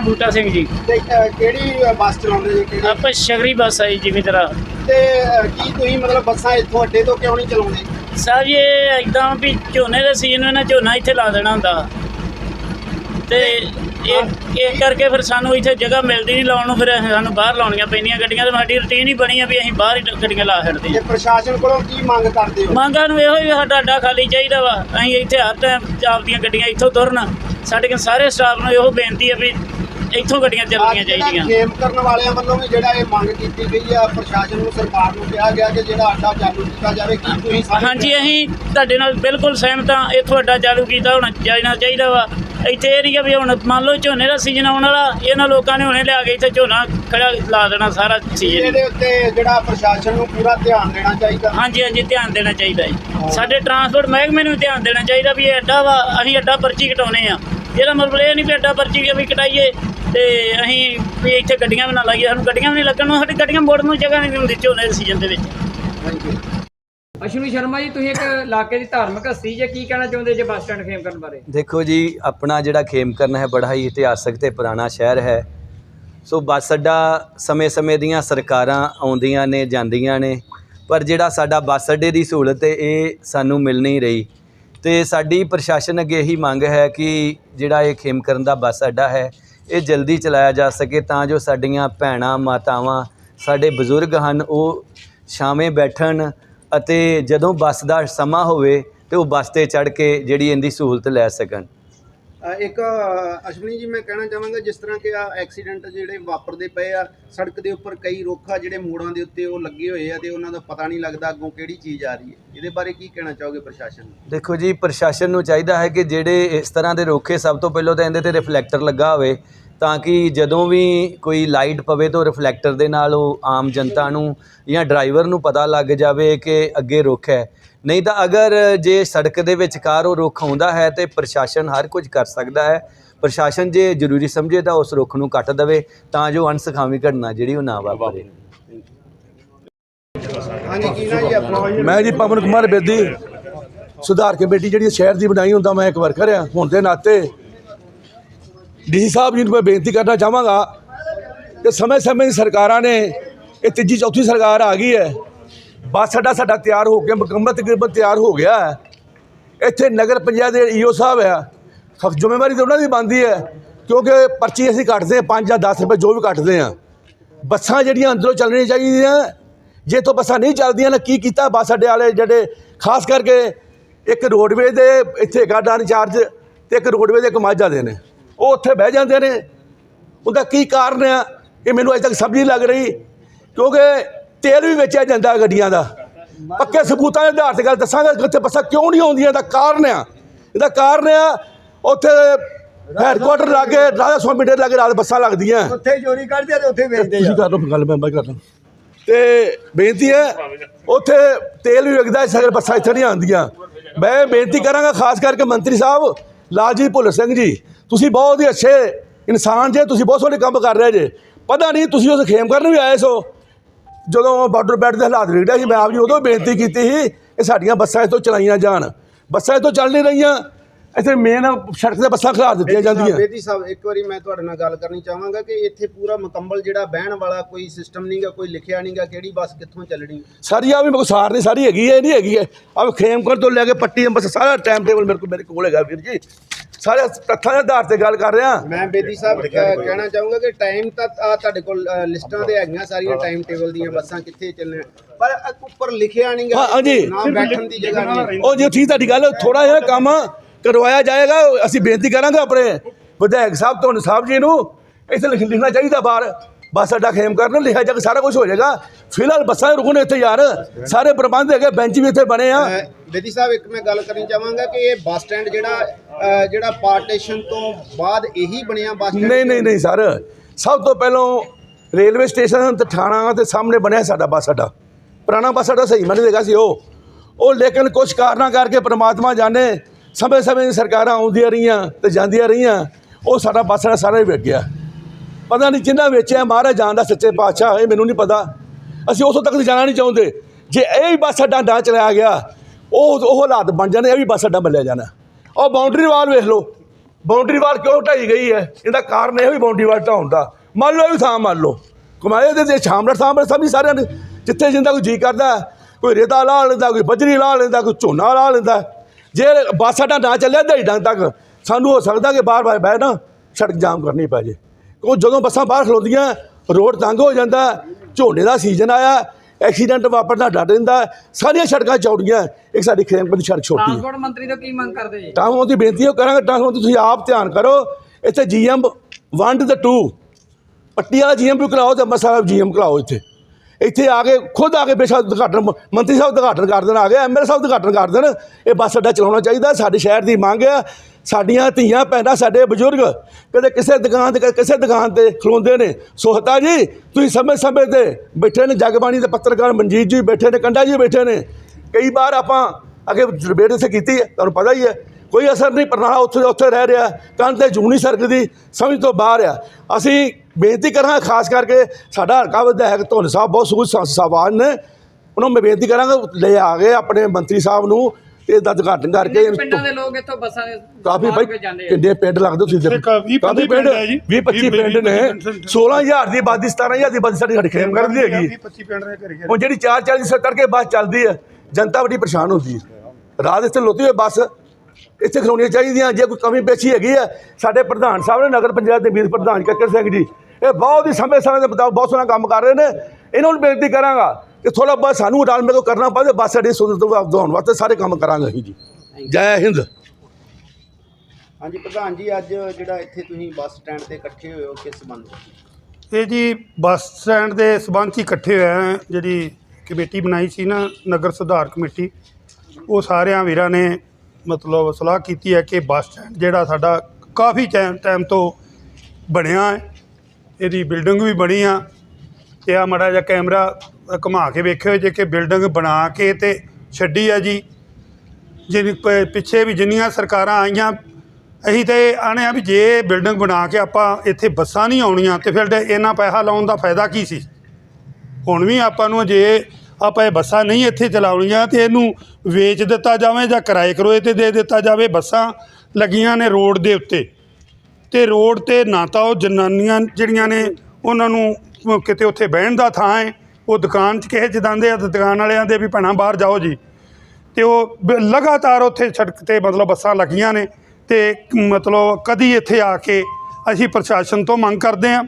ਆਪਣਾ ਬੂਟਾ ਸਿੰਘ ਜੀ। ਤੇ ਕਿਹੜੀ ਬੱਸ ਚਲਾਉਂਦੇ ਜੀ ਕਿਹੜੀ? ਆਪਾਂ ਸ਼ਗਰੀ ਬੱਸ ਆਈ ਜਿਵੇਂ ਤਰ੍ਹਾਂ। ਤੇ ਅ, ਕੀ ਤੁਸੀਂ ਮਤਲਬ ਬੱਸਾਂ ਇੱਥੋਂ ਅੱਡੇ ਤੋਂ ਕਿਉਂ ਨਹੀਂ ਚਲਾਉਂਦੇ? ਸਾਹਿਬ ਜੀ ਇਹ ਇੱਕਦਮ ਵੀ ਝੋਨੇ ਦੇ ਸੀਜ਼ਨ ਵਿੱਚ ਨਾ ਝੋਨਾ ਇੱਥੇ ਲਾ ਦੇਣਾ ਹੁੰਦਾ। ਤੇ ਇਹ ਇਹ ਕਰਕੇ ਫਿਰ ਸਾਨੂੰ ਇੱਥੇ ਜਗ੍ਹਾ ਮਿਲਦੀ ਨਹੀਂ ਲਾਉਣ ਨੂੰ ਫਿਰ ਸਾਨੂੰ ਬਾਹਰ ਲਾਉਣੀਆਂ ਪੈਂਦੀਆਂ ਗੱਡੀਆਂ ਤੇ ਸਾਡੀ ਰੁਟੀਨ ਹੀ ਬਣੀ ਆ ਵੀ ਅਸੀਂ ਬਾਹਰ ਹੀ ਗੱਡੀਆਂ ਲਾ ਛੱਡਦੇ ਤੇ ਪ੍ਰਸ਼ਾਸਨ ਕੋਲੋਂ ਕੀ ਮੰਗ ਕਰਦੇ ਹੋ? ਮੰਗਾਂ ਨੂੰ ਇਹੋ ਹੀ ਸਾਡਾ ਅੱਡਾ ਖਾਲੀ ਚਾਹੀਦਾ ਵਾ ਅਸੀਂ ਇੱਥੇ ਹਰ ਟਾਈਮ ਆਪਦੀਆਂ ਗੱਡੀਆਂ ਇੱਥੋਂ ਤੁਰਨ ਸਾਡੇ ਸਾਰੇ ਸਟਾਫ ਨੂੰ ਇਹੋ ਬੇਨਤੀ ਹੈ ਵੀ ਇੱਥੋਂ ਗੱਡੀਆਂ ਚੱਲਣੀਆਂ ਚਾਹੀਦੀਆਂ। ਖੇਮ ਕਰਨ ਵਾਲਿਆਂ ਵੱਲੋਂ ਵੀ ਜਿਹੜਾ ਇਹ ਮੰਗ ਕੀਤੀ ਗਈ ਆ ਪ੍ਰਸ਼ਾਸਨ ਨੂੰ ਸਰਕਾਰ ਨੂੰ ਕਿਹਾ ਗਿਆ ਕਿ ਜਿਹੜਾ ਅੱਡਾ ਚਾਲੂ ਕੀਤਾ ਜਾਵੇ ਕੀ ਤੁਸੀਂ ਹਾਂਜੀ ਅਸੀਂ ਤੁਹਾਡੇ ਨਾਲ ਬਿਲਕੁਲ ਸਹਿਮਤ ਹਾਂ ਇੱਥੋਂ ਅੱਡਾ ਚਾਲੂ ਕੀਤਾ ਹੋਣਾ ਜਾਣਾ ਚਾਹੀਦਾ ਵਾ। ਇੱਥੇ ਏਰੀਆ ਵੀ ਹੁਣ ਮੰਨ ਲਓ ਝੋਨੇ ਦਾ ਸੀਜ਼ਨ ਆਉਣ ਵਾਲਾ ਇਹਨਾਂ ਲੋਕਾਂ ਨੇ ਹੁਣੇ ਲਿਆ ਕੇ ਇੱਥੇ ਝੋਨਾ ਖੜਾ ਲਾ ਦੇਣਾ ਸਾਰਾ ਸੀਜ਼ਨ ਇਹਦੇ ਉੱਤੇ ਜਿਹੜਾ ਪ੍ਰਸ਼ਾਸਨ ਨੂੰ ਪੂਰਾ ਧਿਆਨ ਦੇਣਾ ਚਾਹੀਦਾ। ਹਾਂਜੀ ਹਾਂਜੀ ਧਿਆਨ ਦੇਣਾ ਚਾਹੀਦਾ ਜੀ। ਸਾਡੇ ਟਰਾਂਸਪੋਰਟ ਮਹਿਕਮੇ ਨੂੰ ਧਿਆਨ ਦੇਣਾ ਚਾਹੀਦਾ ਵੀ ਇਹ ਅੱਡਾ ਵਾ ਅਸੀਂ ਅੱਡਾ ਪਰਚੀ ਕਟਾਉਨੇ ਆ। ਇਹਦਾ ਮਤਲਬ ਇਹ ਨਹੀਂ ਵੀ ਅੱਡਾ ਪਰਚੀ ਵੀ ਕਟਾਈਏ ਤੇ ਅਸੀਂ ਵੀ ਇੱਥੇ ਗੱਡੀਆਂ ਵੀ ਨਾ ਲਾਈਏ ਸਾਨੂੰ ਗੱਡੀਆਂ ਵੀ ਨਹੀਂ ਲੱਗਣ ਨੂੰ ਸਾਡੀ ਗੱਡੀਆਂ ਮੋੜਨ ਨੂੰ ਜਗ੍ਹਾ ਨਹੀਂ ਹੁੰਦੀ ਝੋਨੇ ਦੇ ਸੀਜ਼ਨ ਦੇ ਵਿੱਚ। ਅਸ਼ਵਨੀ ਸ਼ਰਮਾ ਜੀ ਤੁਸੀਂ ਇੱਕ ਇਲਾਕੇ ਦੀ ਧਾਰਮਿਕ ਹਸਤੀ ਜੇ ਕੀ ਕਹਿਣਾ ਚਾਹੁੰਦੇ ਜੇ ਬੱਸ ਸਟੈਂਡ ਖੇਮ ਕਰਨ ਬਾਰੇ? ਦੇਖੋ ਜੀ ਆਪਣਾ ਜਿਹੜਾ ਖੇਮਕਰਨ ਹੈ ਬੜਾ ਹੀ ਇਤਿਹਾਸਕ ਤੇ ਪੁਰਾਣਾ ਸ਼ਹਿਰ ਹੈ। ਸੋ ਬੱਸ ਅੱਡਾ ਸਮੇਂ-ਸਮੇਂ ਦੀਆਂ ਸਰਕਾਰਾਂ ਆਉਂਦੀਆਂ ਨੇ ਜਾਂਦੀਆਂ ਨੇ ਪਰ ਜਿਹੜਾ ਸਾਡਾ ਬੱਸ ਅੱਡੇ ਦੀ ਸਹੂਲਤ ਹੈ ਇਹ ਸਾਨੂੰ ਮਿਲ ਨਹੀਂ ਰਹੀ। ਤੇ ਸਾਡੀ ਪ੍ਰਸ਼ਾਸਨ ਅੱਗੇ ਇਹੀ ਮੰਗ ਹੈ ਕਿ ਜਿਹੜਾ ਇਹ ਖੇਮਕਰਨ ਦਾ ਬੱਸ ਅੱਡਾ ਹੈ ਇਹ ਜਲਦੀ ਚਲਾਇਆ ਜਾ ਸਕੇ ਤਾਂ ਜੋ ਸਾਡੀਆਂ ਭੈਣਾਂ, ਮਾਤਾਵਾਂ, ਸਾਡੇ ਬਜ਼ੁਰਗ ਹਨ, ਉਹ ਛਾਵੇਂ ਬੈਠਣ ਅਤੇ ਜਦੋਂ ਬੱਸ ਦਾ ਸਮਾਂ ਹੋਵੇ ਤੇ ਉਹ ਬੱਸ ਤੇ ਚੜ੍ਹ ਕੇ ਜਿਹੜੀ ਇਹਦੀ ਸਹੂਲਤ ਲੈ ਸਕਣ। ਇੱਕ ਅਸ਼ਵਨੀ ਜੀ, ਮੈਂ ਕਹਿਣਾ ਚਾਹਾਂਗਾ, ਜਿਸ ਤਰ੍ਹਾਂ ਕਿ ਆ ਐਕਸੀਡੈਂਟ ਜਿਹੜੇ ਵਾਪਰਦੇ ਪਏ ਆ, ਸੜਕ ਦੇ ਉੱਪਰ ਕਈ ਰੁੱਖ ਆ ਜਿਹੜੇ ਮੋੜਾਂ ਦੇ ਉੱਤੇ ਉਹ ਲੱਗੇ ਹੋਏ ਆ ਤੇ ਉਹਨਾਂ ਦਾ ਪਤਾ ਨਹੀਂ ਲੱਗਦਾ ਅੱਗੋਂ ਕਿਹੜੀ ਚੀਜ਼ ਆ ਰਹੀ ਹੈ। ਇਹਦੇ ਬਾਰੇ ਕੀ ਕਹਿਣਾ ਚਾਹੋਗੇ ਪ੍ਰਸ਼ਾਸਨ ਨੂੰ? ਦੇਖੋ ਜੀ, ਪ੍ਰਸ਼ਾਸਨ ਨੂੰ ਚਾਹੀਦਾ ਹੈ ਕਿ ਜਿਹੜੇ ਇਸ ਤਰ੍ਹਾਂ ਦੇ ਰੁੱਖੇ ਸਭ ਤੋਂ ਪਹਿਲਾਂ ਤਾਂ ਇਹਦੇ ਤੇ ਰਿਫਲੈਕਟਰ ਲੱਗਾ ਹੋਵੇ, ਤਾਂ ਕਿ ਜਦੋਂ ਵੀ ਕੋਈ ਲਾਈਟ ਪਵੇ ਤਾਂ ਰਿਫਲੈਕਟਰ ਦੇ ਨਾਲ ਉਹ ਆਮ ਜਨਤਾ ਨੂੰ ਜਾਂ ਡਰਾਈਵਰ ਨੂੰ ਪਤਾ ਲੱਗ ਜਾਵੇ ਕਿ ਅੱਗੇ ਰੁੱਖ ਹੈ। ਨਹੀਂ ਤਾਂ ਅਗਰ ਜੇ ਸੜਕ ਦੇ ਵਿਚਕਾਰ ਉਹ ਰੁੱਖ ਆਉਂਦਾ ਹੈ ਤੇ ਪ੍ਰਸ਼ਾਸਨ ਹਰ ਕੁਝ ਕਰ ਸਕਦਾ ਹੈ। ਪ੍ਰਸ਼ਾਸਨ ਜੇ ਜ਼ਰੂਰੀ ਸਮਝੇ ਤਾਂ ਉਸ ਰੁੱਖ ਨੂੰ ਕੱਟ ਦੇਵੇ ਤਾਂ ਜੋ ਅਣਸਖਾਵੀ ਘਟਨਾ ਜਿਹੜੀ ਉਹ ਨਾ ਵਾਪਰੇ। ਮੈਂ ਜੀ ਪਵਨ ਕੁਮਾਰ ਬੇਦੀ। ਸੁਧਾਰ ਕਮੇਟੀ ਜਿਹੜੀ ਸ਼ਹਿਰ ਦੀ ਬਣਾਈ ਹੁੰਦਾ ਮੈਂ ਇੱਕ ਵਰਕਰ ਆ ਹੁਣ ਦੇ ਨਾਤੇ। ਡੀਸੀ ਸਾਹਿਬ ਜੀ ਨੂੰ ਮੈਂ ਬੇਨਤੀ ਕਰਨਾ ਚਾਹਾਂਗਾ ਕਿ ਸਮੇਂ-ਸਮੇਂ ਦੀ ਸਰਕਾਰਾਂ ਨੇ ਇਹ ਤੀਜੀ ਚੌਥੀ ਸਰਕਾਰ ਆ ਗਈ ਹੈ। ਬੱਸ ਅੱਡਾ ਸਾਡਾ ਤਿਆਰ ਹੋ ਗਿਆ, ਮੁਕੰਮਲ ਤਕਰੀਬਨ ਤਿਆਰ ਹੋ ਗਿਆ ਹੈ। ਇੱਥੇ ਨਗਰ ਪੰਚਾਇਤ ਦੇ ਈਓ ਸਾਹਿਬ ਆ ਜ਼ਿੰਮੇਵਾਰੀ ਤਾਂ ਉਹਨਾਂ ਦੀ ਬਣਦੀ ਹੈ, ਕਿਉਂਕਿ ਪਰਚੀ ਅਸੀਂ ਕੱਟਦੇ ਹਾਂ 5 ਜਾਂ 10 ਰੁਪਏ ਜੋ ਵੀ ਕੱਟਦੇ ਹਾਂ। ਬੱਸਾਂ ਜਿਹੜੀਆਂ ਅੰਦਰੋਂ ਚੱਲਣੀਆਂ ਚਾਹੀਦੀਆਂ, ਜੇ ਤੋਂ ਬੱਸਾਂ ਨਹੀਂ ਚੱਲਦੀਆਂ ਨਾ ਕੀ ਕੀਤਾ ਬੱਸ ਅੱਡੇ ਵਾਲੇ ਜਿਹੜੇ, ਖਾਸ ਕਰਕੇ ਇੱਕ ਰੋਡਵੇ ਦੇ ਇੱਥੇ ਗਾਡਾ ਇੰਚਾਰਜ ਤੇ ਇੱਕ ਰੋਡਵੇ ਦੇ ਇੱਕ ਮਾਝਾ ਦੇ ਨੇ। ਉਹ ਉੱਥੇ ਬਹਿ ਜਾਂਦੇ ਨੇ। ਉਹਦਾ ਕੀ ਕਾਰਨ ਆ ਇਹ ਮੈਨੂੰ ਅਜੇ ਤੱਕ ਸਮਝ ਨਹੀਂ ਲੱਗ ਰਹੀ, ਕਿਉਂਕਿ ਤੇਲ ਵੀ ਵੇਚਿਆ ਜਾਂਦਾ ਗੱਡੀਆਂ ਦਾ। ਪੱਕੇ ਸਬੂਤਾਂ ਦੇ ਆਧਾਰ ਤੇ ਗੱਲ ਦੱਸਾਂਗਾ ਕਿ ਉੱਥੇ ਬੱਸਾਂ ਕਿਉਂ ਨਹੀਂ ਆਉਂਦੀਆਂ? ਦਾ ਕਾਰਨ ਆ। ਇਹਦਾ ਕਾਰਨ ਆ ਉੱਥੇ ਹੈਡਕੁਆਟਰ ਲਾਗੇ ਰਾਧਾ ਸਵਾਮੀ ਡੇ ਲਾਗੇ ਰਾਤ ਬੱਸਾਂ ਲੱਗਦੀਆਂ। ਉੱਥੇ ਚੋਰੀ ਕਰਦੇ ਤੇ ਉੱਥੇ ਵੇਚਦੇ ਤੁਸੀਂ ਕਰ ਲਓ ਗੱਲ ਮੈਂ ਬਾਈ ਕਰ ਲਾਂ ਤੇ ਬੇਨਤੀ ਹੈ ਉੱਥੇ ਤੇਲ ਵੀ ਵਿਕਦਾ ਸਾਰੇ ਬੱਸਾਂ ਇੱਥੇ ਨਹੀਂ ਆਉਂਦੀਆਂ। ਮੈਂ ਬੇਨਤੀ ਕਰਾਂਗਾ ਖਾਸ ਕਰਕੇ ਮੰਤਰੀ ਸਾਹਿਬ ਲਾਲਜੀਤ ਭੁੱਲਰ ਸਿੰਘ ਜੀ ਤੁਸੀਂ ਬਹੁਤ ਹੀ ਅੱਛੇ ਇਨਸਾਨ ਜੇ ਤੁਸੀਂ ਬਹੁਤ ਸੋਹਣੇ ਕੰਮ ਕਰ ਰਹੇ ਜੇ। ਪਤਾ ਨਹੀਂ ਤੁਸੀਂ ਉਸ ਖੇਮ ਕਰਨ ਵੀ ਆਏ ਸੋ। ਜਦੋਂ ਬਾਰਡਰ ਬੈਠ ਦੇ ਹਾਲਾਤ ਵਿਗੜਿਆ ਸੀ ਮੈਂ ਆਪ ਜੀ ਉਦੋਂ ਬੇਨਤੀ ਕੀਤੀ ਸੀ ਕਿ ਸਾਡੀਆਂ ਬੱਸਾਂ ਇੱਥੋਂ ਚਲਾਈਆਂ ਜਾਣ। ਬੱਸਾਂ ਇੱਥੋਂ ਚੱਲ ਨਹੀਂ ਰਹੀਆਂ। ਇੱਥੇ ਮੇਨ ਸੜਕ ਤੇ ਬੱਸਾਂ ਖਿਲਾਰ ਦਿੱਤੀਆਂ ਜਾਂਦੀਆਂ। ਬੇਦੀ ਸਾਹਿਬ ਇੱਕ ਵਾਰੀ ਮੈਂ ਤੁਹਾਡੇ ਨਾਲ ਗੱਲ ਕਰਨੀ ਚਾਹਾਂਗਾ ਕਿ ਇੱਥੇ ਪੂਰਾ ਮੁਕੰਮਲ ਜਿਹੜਾ ਬਹਿਣ ਵਾਲਾ ਕੋਈ ਸਿਸਟਮ ਨਹੀਂਗਾ ਕੋਈ ਲਿਖਿਆ ਨਹੀਂਗਾ ਕਿਹੜੀ ਬੱਸ ਕਿੱਥੋਂ ਚੱਲਣੀ? ਸਾਰੀ ਆ ਵੀ ਮੇਰੇ ਕੋਲ ਸਾਰ ਨਹੀਂ ਸਾਰੀ ਹੈਗੀ ਹੈ ਨਹੀਂ ਹੈਗੀ ਹੈ। ਆ ਖੇਮਕਰ ਤੋਂ ਲੈ ਕੇ ਪੱਟੀ ਅੰਬਰ ਸਾਰਾ ਟਾਈਮ ਟੇਬਲ ਮੇਰੇ ਕੋਲ ਮੇਰੇ ਕੋਲ ਹੈਗਾ ਵੀਰ ਜੀ। ਸਾਰੇ ਤੱਥਾਂ ਦੇ ਆਧਾਰ ਤੇ ਗੱਲ ਕਰ ਰਿਹਾ। ਮੈਂ ਬੇਦੀ ਸਾਹਿਬ ਕਹਿਣਾ ਚਾਹੂੰਗਾ ਕਿ ਟਾਈਮ ਤਾਂ ਆ ਤੁਹਾਡੇ ਕੋਲ ਲਿਸਟਾਂ ਤੇ ਹੈਗੀਆਂ ਸਾਰੀਆਂ ਟਾਈਮ ਟੇਬਲ ਦੀਆਂ ਬੱਸਾਂ ਕਿੱਥੇ ਚੱਲਣੀਆਂ। ਪਰ ਉੱਪਰ ਲਿਖਿਆ ਨਹੀਂਗਾ ਹਾਂ, ਹਾਂਜੀ। ਨਾ ਬੈਠਣ ਦੀ ਜਗ੍ਹਾ ਨਹੀਂ ਉਹ ਜੇ ਠੀਕ ਤੁਹਾਡੀ ਗੱਲ ਥੋੜਾ ਜਿਹਾ ਕੰਮ ਕਰਵਾਇਆ ਜਾਏਗਾ ਅਸੀਂ ਬੇਨਤੀ ਕਰਾਂਗੇ ਆਪਣੇ ਵਿਧਾਇਕ ਸਾਹਿਬ ਤੋਂ ਸਾਹਿਬ ਜੀ ਨੂੰ। ਇੱਥੇ ਲਿਖ ਲਿਖਣਾ ਚਾਹੀਦਾ ਬਾਹਰ। ਬੱਸ ਅੱਡਾ ਖੇਮ ਕਰਨ ਲਿਖਿਆ ਜਾ ਕੇ ਸਾਰਾ ਕੁਝ ਹੋ ਜਾਏਗਾ। ਫਿਲਹਾਲ ਬੱਸਾਂ ਰੁਕਣ ਇੱਥੇ ਯਾਰ। ਸਾਰੇ ਪ੍ਰਬੰਧ ਹੈਗੇ ਬੈਂਚ ਵੀ ਇੱਥੇ ਬਣੇ ਆ। ਬੇਦੀ ਸਾਹਿਬ ਇੱਕ ਮੈਂ ਗੱਲ ਕਰਨੀ ਚਾਹਾਂਗਾ ਕਿ ਇਹ ਬੱਸ ਸਟੈਂਡ ਜਿਹੜਾ ਜਿਹੜਾ ਪਾਰਟੀਸ਼ਨ ਤੋਂ ਬਾਅਦ ਇਹੀ ਬਣਿਆ ਬੱਸ ਸਟੈਂਡ? ਨਹੀਂ ਨਹੀਂ ਨਹੀਂ ਸਰ। ਸਭ ਤੋਂ ਪਹਿਲਾਂ ਰੇਲਵੇ ਸਟੇਸ਼ਨ ਤੇ ਥਾਣਾ ਦੇ ਸਾਹਮਣੇ ਬਣਿਆ ਸਾਡਾ ਬੱਸ ਅੱਡਾ। ਪੁਰਾਣਾ ਬੱਸ ਅੱਡਾ ਸਹੀ ਮੰਨ ਦੇਗਾ ਸੀ ਉਹ। ਉਹ ਲੇਕਿਨ ਕੁਝ ਕਾਰਨਾਂ ਕਰਕੇ ਪ੍ਰਮਾਤਮਾ ਜਾਣੇ ਸਮੇਂ ਸਮੇਂ ਸਰਕਾਰਾਂ ਆਉਂਦੀਆਂ ਰਹੀਆਂ ਤੇ ਜਾਂਦੀਆਂ ਰਹੀਆਂ। ਉਹ ਸਾਡਾ ਬੱਸ ਅੱਡਾ ਸਾਰਾ ਹੀ ਵਿਕ ਗਿਆ। ਪਤਾ ਨਹੀਂ ਜਿੰਨਾ ਵੇਚਿਆ ਮਹਾਰਾਜ ਜਾਣਦਾ ਸੱਚੇ ਪਾਤਸ਼ਾਹ, ਇਹ ਮੈਨੂੰ ਨਹੀਂ ਪਤਾ। ਅਸੀਂ ਉਸੋਂ ਤੱਕ ਜਾਣਾ ਨਹੀਂ ਚਾਹੁੰਦੇ। ਜੇ ਇਹ ਵੀ ਬੱਸ ਅੱਡਾ ਡਾਂ ਚਲਾਇਆ ਗਿਆ, ਉਹ ਉਹ ਹਾਲਾਤ ਬਣ ਜਾਣੇ, ਇਹ ਵੀ ਬੱਸ ਅੱਡਾ ਮੱਲਿਆ ਜਾਣਾ। ਉਹ ਬਾਉਂਡਰੀ ਵਾਲ ਵੇਖ ਲਓ। ਬਾਉਂਡਰੀ ਵਾਲ ਕਿਉਂ ਢਾਈ ਗਈ ਹੈ? ਇਹਦਾ ਕਾਰਨ ਇਹ ਵੀ ਬਾਉਂਡਰੀ ਵਾਲ ਢਾਉਣ ਦਾ ਮੰਨ ਲਓ ਇਹ ਵੀ ਥਾਂ ਮੰਨ ਲਓ। ਕਮਾਏ ਦੇ ਤੇ ਸ਼ਾਮਲਰ ਸਾਹਮਣੇ ਸਭੀ ਸਾਰਿਆਂ ਨੇ। ਜਿੱਥੇ ਜਿੰਦਾ ਕੋਈ ਜੀ ਕਰਦਾ, ਕੋਈ ਰੇਤਾ ਲਾ ਲੈਂਦਾ, ਕੋਈ ਬਜਰੀ ਲਾ ਲੈਂਦਾ, ਕੋਈ ਝੋਨਾ ਲਾ ਲੈਂਦਾ। ਜੇ ਬੱਸ ਸਾਡਾ ਨਾ ਚੱਲਿਆ ਦਈ ਡੰਗ ਤੱਕ। ਸਾਨੂੰ ਹੋ ਸਕਦਾ ਕਿ ਬਾਰ ਬਾਰ ਬਹਿ ਨਾ, ਸੜਕ ਜਾਮ ਕਰਨੀ ਪੈ ਜੇ। ਕਿਉਂ ਜਦੋਂ ਬੱਸਾਂ ਬਾਹਰ ਖਲੋਂਦੀਆਂ ਰੋਡ ਤੰਗ ਹੋ ਜਾਂਦਾ ਝੋਨੇ ਦਾ ਸੀਜ਼ਨ ਆਇਆ ਐਕਸੀਡੈਂਟ ਵਾਪਰਨ ਦਾ ਡਰ ਰਹਿੰਦਾ ਸਾਰੀਆਂ ਸੜਕਾਂ ਚੌੜੀਆਂ ਇੱਕ ਸਾਡੀ ਖੇਮਪੁਰ ਦੀ ਸੜਕ ਛੋਟੀ। ਟਰਾਂਸਪੋਰਟ ਮੰਤਰੀ ਤੋਂ ਕੀ ਮੰਗ ਕਰਦੇ ਜੀ? ਟਾਊਨ ਦੀ ਬੇਨਤੀ ਉਹ ਕਰਾਂਗੇ ਟਾਊਨ ਤੁਸੀਂ ਆਪ ਧਿਆਨ ਕਰੋ ਇੱਥੇ ਜੀਐਮ 1 ਤੇ 2 ਪੱਟੀ ਵਾਲਾ ਜੀਐਮ ਵੀ ਕਰਾਓ ਤੇ ਅੰਮ੍ਰਿਤਸਰ ਜੀਐਮ ਕਰਾਓ ਇੱਥੇ। ਇੱਥੇ ਆ ਕੇ, ਖੁਦ ਆ ਕੇ ਬੇਸ਼ੱਕ ਉਦਘਾਟਨ, ਮੰਤਰੀ ਸਾਹਿਬ ਉਦਘਾਟਨ ਕਰ ਦੇਣ, ਆ ਗਏ ਐਮਐਲਏ ਸਾਹਿਬ ਉਦਘਾਟਨ ਕਰ ਦੇਣ, ਇਹ ਬੱਸ ਅੱਡਾ ਚਲਾਉਣਾ ਚਾਹੀਦਾ, ਸਾਡੇ ਸ਼ਹਿਰ ਦੀ ਮੰਗ ਆ ਸਾਡੀਆਂ ਧੀਆਂ, ਭੈਣਾਂ, ਸਾਡੇ ਬਜ਼ੁਰਗ, ਕਦੇ ਕਿਸੇ ਦੁਕਾਨ ਤੇ, ਕਦੇ ਕਿਸੇ ਦੁਕਾਨ ਤੇ ਖਲੋਂਦੇ ਨੇ। ਸੋਹਤਾ ਜੀ, ਤੁਸੀਂ ਸਮੇਂ ਸਮੇਂ ਤੇ ਬੈਠੇ ਨੇ, ਜਗਬਾਣੀ ਦੇ ਪੱਤਰਕਾਰ ਮਨਜੀਤ ਜੀ ਬੈਠੇ ਨੇ, ਕੰਡਾ ਜੀ ਬੈਠੇ ਨੇ। ਕਈ ਵਾਰ ਆਪਾਂ ਅੱਗੇ ਡਿਬੇਟ ਇੱਥੇ ਕੀਤੀ ਹੈ, ਤੁਹਾਨੂੰ ਪਤਾ ਹੀ ਹੈ, ਕੋਈ ਅਸਰ ਨਹੀਂ ਪ੍ਰਣਾਲਾ ਉੱਥੇ ਉੱਥੇ ਰਹਿ ਰਿਹਾ ਕੰਨ ਤੇ ਜੂਣੀ ਸਰਕਦੀ ਸਮਝ ਤੋਂ ਬਾਹਰ ਆ। ਅਸੀਂ ਬੇਨਤੀ ਕਰਾਂਗੇ ਖਾਸ ਕਰਕੇ ਸਾਡਾ ਹਲਕਾ ਵਿਧਾਇਕ ਧੁੰਨ ਸਾਹਿਬ ਬਹੁਤ ਸੂਝ ਸਵਾਨ ਨੇ। ਉਹਨਾਂ ਨੂੰ ਮੈਂ ਬੇਨਤੀ ਕਰਾਂਗਾ ਲੈ ਆ ਗਏ ਆਪਣੇ ਮੰਤਰੀ ਸਾਹਿਬ ਨੂੰ ਤੇ ਇਹਦਾ ਉਦਘਾਟਨ ਕਰਕੇ ਪਿੰਡਾਂ ਦੇ ਲੋਕ ਇੱਥੋਂ ਬੱਸਾਂ ਦੇ ਕਾਫੀ ਬਾਈ ਕੇ ਕਿੰਨੇ ਪਿੰਡ ਲੱਗਦੇ ਤੁਸੀਂ ਦੇਖੋ। ਕਾਫੀ ਪਿੰਡ ਪਿੰਡ ਹੈ ਜੀ। 20 25 ਪਿੰਡ ਨੇ। 16000 ਦੀ ਆਬਾਦੀ 17000 ਦੀ ਆਬਾਦੀ ਸਾਡੀ ਸਾਡੀ ਖੇਮ ਕਰਦੀ ਹੈਗੀ। 25 ਪਿੰਡ ਦੇ ਘਰੇ ਹੁਣ ਜਿਹੜੀ 440 ਦੀ ਕਰਕੇ ਬੱਸ ਚੱਲਦੀ ਹੈ ਜਨਤਾ ਬੜੀ ਪਰੇਸ਼ਾਨ ਹੁੰਦੀ ਹੈ। ਰਾਤ ਇੱਥੇ ਲੋਤੀ ਹੋਈ ਬੱਸ ਇੱਥੇ ਖਲੋਣੀਆਂ ਚਾਹੀਦੀਆਂ। ਜੇ ਕੋਈ ਕਮੀ ਪੇਸ਼ੀ ਹੈਗੀ ਹੈ ਸਾਡੇ ਪ੍ਰਧਾਨ ਸਾਹਿਬ ਨੇ ਨਗਰ ਪੰਚਾਇਤ ਦੇ ਵੀਰ ਪ੍ਰਧਾਨ ਕੱਕਰ ਸਿੰਘ ਜੀ ਇਹ ਬਹੁਤ ਹੀ ਸਮੇਂ ਸਮੇਂ ਦੇ ਬਹੁਤ ਸੋਹਣਾ ਕੰਮ ਕਰ ਰਹੇ ਨੇ। ਇਹਨਾਂ ਨੂੰ ਬੇਨਤੀ ਕਰਾਂਗਾ ਕਿ ਥੋੜਾ ਬਹੁਤ ਸਾਨੂੰ ਰਲ ਮਿਲ ਕੇ ਕਰਨਾ ਪਵੇ ਬੱਸ ਸਾਡੀ ਸੁੰਦਰ ਵਧਾਉਣ ਵਾਸਤੇ ਸਾਰੇ ਕੰਮ ਕਰਾਂਗੇ ਅਸੀਂ ਜੀ। ਜੈ ਹਿੰਦ। ਹਾਂਜੀ ਪ੍ਰਧਾਨ ਜੀ ਅੱਜ ਜਿਹੜਾ ਇੱਥੇ ਤੁਸੀਂ ਬੱਸ ਸਟੈਂਡ ਤੇ ਇਕੱਠੇ ਹੋਏ ਹੋ ਕਿਸ ਸੰਬੰਧ ਵਿੱਚ? ਇਹ ਜੀ ਬੱਸ ਸਟੈਂਡ ਦੇ ਸਬੰਧ 'ਚ ਹੀ ਇਕੱਠੇ ਹੋਏ ਆ ਜਿਹੜੀ ਕਮੇਟੀ ਬਣਾਈ ਸੀ ਨਾ ਨਗਰ ਸੁਧਾਰ ਕਮੇਟੀ ਉਹ ਸਾਰਿਆਂ ਵੀਰਾਂ ਨੇ ਮਤਲਬ ਸਲਾਹ ਕੀਤੀ ਹੈ ਕਿ ਬੱਸ ਸਟੈਂਡ ਜਿਹੜਾ ਸਾਡਾ ਕਾਫੀ ਟਾਈਮ ਟਾਈਮ ਤੋਂ ਬਣਿਆ ਹੈ। ਇਹਦੀ ਬਿਲਡਿੰਗ ਵੀ ਬਣੀ ਆ। ਤੇ ਆ ਮੜਾ ਜਿਹਾ ਕੈਮਰਾ ਅ, ਘੁਮਾ ਕੇ ਵੇਖਿਓ ਜੇ ਕਿ ਬਿਲਡਿੰਗ ਬਣਾ ਕੇ ਤੇ ਛੱਡੀ ਆ ਜੀ। ਜਿਹਨ ਪਿੱਛੇ ਵੀ ਜਿੰਨੀਆਂ ਸਰਕਾਰਾਂ ਆਈਆਂ ਅਸੀਂ ਤੇ ਆਣੇ ਆ ਵੀ ਜੇ ਬਿਲਡਿੰਗ ਬਣਾ ਕੇ ਆਪਾਂ ਇੱਥੇ ਬੱਸਾਂ ਨਹੀਂ ਆਉਣੀਆਂ ਤੇ ਫਿਰ ਇਹਨਾਂ ਪੈਸਾ ਲਾਉਣ ਦਾ ਫਾਇਦਾ ਕੀ ਸੀ? ਹੁਣ ਵੀ ਆਪਾਂ ਨੂੰ ਜੇ ਆਪਾਂ ਇਹ ਬੱਸਾਂ ਨਹੀਂ ਇੱਥੇ ਚਲਾਉਣੀਆਂ ਤੇ ਇਹਨੂੰ ਵੇਚ ਦਿੱਤਾ ਜਾਵੇ ਜਾਂ ਕਿਰਾਏ ਕਰੋਏ ਤੇ ਦੇ ਦਿੱਤਾ ਜਾਵੇ ਬੱਸਾਂ ਲੱਗੀਆਂ ਨੇ ਰੋਡ ਦੇ ਉੱਤੇ। ਤੇ ਰੋਡ ਤੇ ਨਾ ਤਾਂ ਉਹ ਜਨਾਨੀਆਂ ਜਿਹੜੀਆਂ ਨੇ ਉਹਨਾਂ ਨੂੰ ਕਿਤੇ ਉੱਥੇ ਬਹਿਣ ਦਾ ਥਾਂ ਹੈ, ਉਹ ਦੁਕਾਨ 'ਚ ਕਿਸੇ 'ਚ ਆ ਤੇ ਦੁਕਾਨ ਵਾਲਿਆਂ ਦੇ ਵੀ ਭੈਣਾਂ ਬਾਹਰ ਜਾਓ ਜੀ। ਤੇ ਉਹ ਬ- ਲਗਾਤਾਰ ਉੱਥੇ ਸੜਕ ਤੇ ਮਤਲਬ ਬੱਸਾਂ ਲੱਗੀਆਂ ਨੇ ਤੇ ਮਤਲਬ ਕਦੀ ਇੱਥੇ ਆ ਕੇ ਅਸੀਂ ਪ੍ਰਸ਼ਾਸਨ ਤੋਂ ਮੰਗ ਕਰਦੇ ਹਾਂ।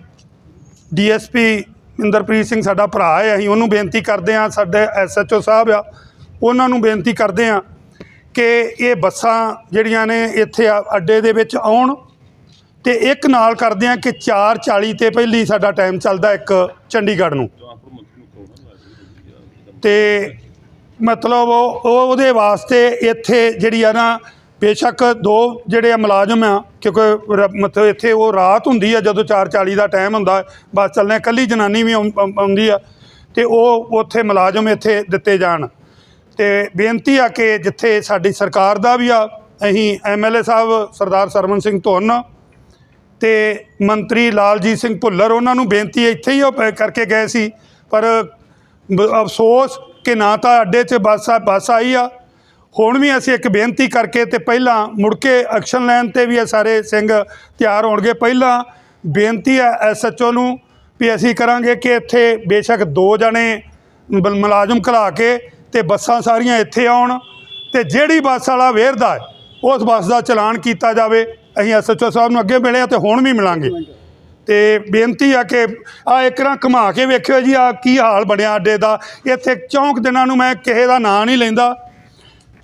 ਡੀਐਸਪੀ ਇੰਦਰਪ੍ਰੀਤ ਸਿੰਘ ਸਾਡਾ ਭਰਾ ਹੈ, ਅਸੀਂ ਉਹਨੂੰ ਬੇਨਤੀ ਕਰਦੇ ਹਾਂ, ਸਾਡੇ ਐਸਐਚਓ ਸਾਹਿਬ ਆ, ਉਹਨਾਂ ਨੂੰ ਬੇਨਤੀ ਕਰਦੇ ਹਾਂ ਕਿ ਇਹ ਬੱਸਾਂ ਜਿਹੜੀਆਂ ਨੇ ਇੱਥੇ ਅੱਡੇ ਦੇ ਵਿੱਚ ਆਉਣ ਤੇ ਇੱਕ ਨਾਲ ਕਰਦੇ ਹਾਂ ਕਿ 4:40 ਤੇ ਪਹਿਲੀ ਸਾਡਾ ਟਾਈਮ ਚੱਲਦਾ ਇੱਕ ਚੰਡੀਗੜ੍ਹ ਨੂੰ। ਤੇ ਮਤਲਬ ਉਹ ਉਹਦੇ ਵਾਸਤੇ ਇੱਥੇ ਜਿਹੜੀ ਆ ਨਾ, ਬੇਸ਼ੱਕ ਦੋ ਜਿਹੜੇ ਆ ਮੁਲਾਜ਼ਮ ਆ, ਕਿਉਂਕਿ ਰ- ਮਤਲਬ ਇੱਥੇ ਉਹ ਰਾਤ ਹੁੰਦੀ ਆ, ਜਦੋਂ 4:40 ਦਾ ਟਾਈਮ ਹੁੰਦਾ, ਬੱਸ ਚੱਲਣੇ ਕੱਲੀ ਜਨਾਨੀ ਵੀ ਆਉਂ- ਆਉਂਦੀ ਆ, ਤੇ ਉਹ ਉੱਥੇ ਮੁਲਾਜ਼ਮ ਇੱਥੇ ਦਿੱਤੇ ਜਾਣ। ਤੇ ਬੇਨਤੀ ਆ ਕਿ ਜਿੱਥੇ ਸਾਡੀ ਸਰਕਾਰ ਦਾ ਵੀ ਆ, ਅਸੀਂ ਐਮਐਲਏ ਸਾਹਿਬ ਸਰਦਾਰ ਸਰਵਨ ਸਿੰਘ ਧੁੰਨ ਤੇ ਮੰਤਰੀ ਲਾਲਜੀਤ ਸਿੰਘ ਭੁੱਲਰ ਉਹਨਾਂ ਨੂੰ ਬੇਨਤੀ ਇੱਥੇ ਹੀ ਉਹ ਪ- ਕਰਕੇ ਗਏ ਸੀ। ਪਰ ਅਫਸੋਸ ਕਿ ਨਾ ਤਾਂ ਅੱਡੇ 'ਚ ਬੱਸ ਆ, ਬੱਸ ਆਈ ਆ। ਹੁਣ ਵੀ ਅਸੀਂ ਇੱਕ ਬੇਨਤੀ ਕਰਕੇ ਤੇ ਪਹਿਲਾਂ ਮੁੜ ਕੇ ਐਕਸ਼ਨ ਲੈਣ ਤੇ ਵੀ ਇਹ ਸਾਰੇ ਸਿੰਘ ਤਿਆਰ ਹੋਣਗੇ। ਪਹਿਲਾਂ ਬੇਨਤੀ ਹੈ ਐਸਐਚਓ ਨੂੰ ਵੀ ਅਸੀਂ ਕਰਾਂਗੇ ਕਿ ਇੱਥੇ ਬੇਸ਼ੱਕ ਦੋ ਜਣੇ ਮੁਲਾਜ਼ਮ ਘਲਾ ਕੇ ਤੇ ਬੱਸਾਂ ਸਾਰੀਆਂ ਇੱਥੇ ਆਉਣ ਤੇ ਜਿਹੜੀ ਬੱਸ ਵਾਲਾ ਵੇਰਦਾ ਉਸ ਬੱਸ ਦਾ ਚਲਾਨ ਕੀਤਾ ਜਾਵੇ। ਅਸੀਂ ਐਸਐਚਓ ਸਾਹਿਬ ਨੂੰ ਅੱਗੇ ਮਿਲੇ ਆ ਤੇ ਹੁਣ ਵੀ ਮਿਲਾਂਗੇ। ਤੇ ਬੇਨਤੀ ਆ ਕਿ ਆ ਇੱਕ ਨਾ ਘੁਮਾ ਕੇ ਵੇਖਿਓ ਜੀ ਆ ਕੀ ਹਾਲ ਬਣਿਆ ਅੱਡੇ ਦਾ। ਇੱਥੇ ਚੌਂਕ ਦਿਨਾਂ ਨੂੰ ਮੈਂ ਕਿਸੇ ਦਾ ਨਾਂ ਨਹੀਂ ਲੈਂਦਾ।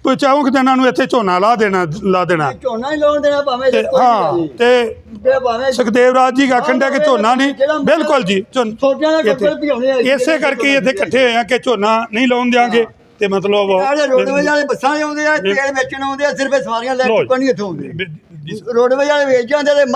ਕੋਈ ਚੌਂਕ ਦਿਨਾਂ ਨੂੰ ਇੱਥੇ ਝੋਨਾ ਲਾ ਦੇਣਾ ਲਾ ਦੇਣਾ। ਝੋਨਾ ਹੀ ਲਾਉਣ ਦੇਣਾ ਭਾਵੇਂ ਹਾਂ ਤੇ ਸੁਖਦੇਵ ਰਾਜ ਜੀ ਆਖਣ ਡਿਆ ਕਿ ਝੋਨਾ ਨਹੀਂ। ਬਿਲਕੁਲ ਜੀ ਛੋਟਿਆਂ ਦੇ ਕੱਪੜੇ ਭਿਉਣੇ। ਇਸੇ ਕਰਕੇ ਇੱਥੇ ਇਕੱਠੇ ਹੋਏ ਆ ਕਿ ਝੋਨਾ ਨਹੀਂ ਲਾਉਣ ਦਿਆਂਗੇ। ਤੇ ਮਤਲਬ ਰੋਡਵੇਜ ਵਾਲੇ ਬੱਸਾਂ ਆਉਂਦੇ ਆ ਤੇਲ ਵੇਚਣ ਆਉਂਦੇ ਆ ਸਿਰਫ ਸਵਾਰੀਆਂ ਲੈ। ਚੁੱਕਣ ਨਹੀਂ ਇੱਥੋਂ ਆਉਂਦੇ ਬ- ਜੀ ਸਰ। ਰੋਡਵੇਜ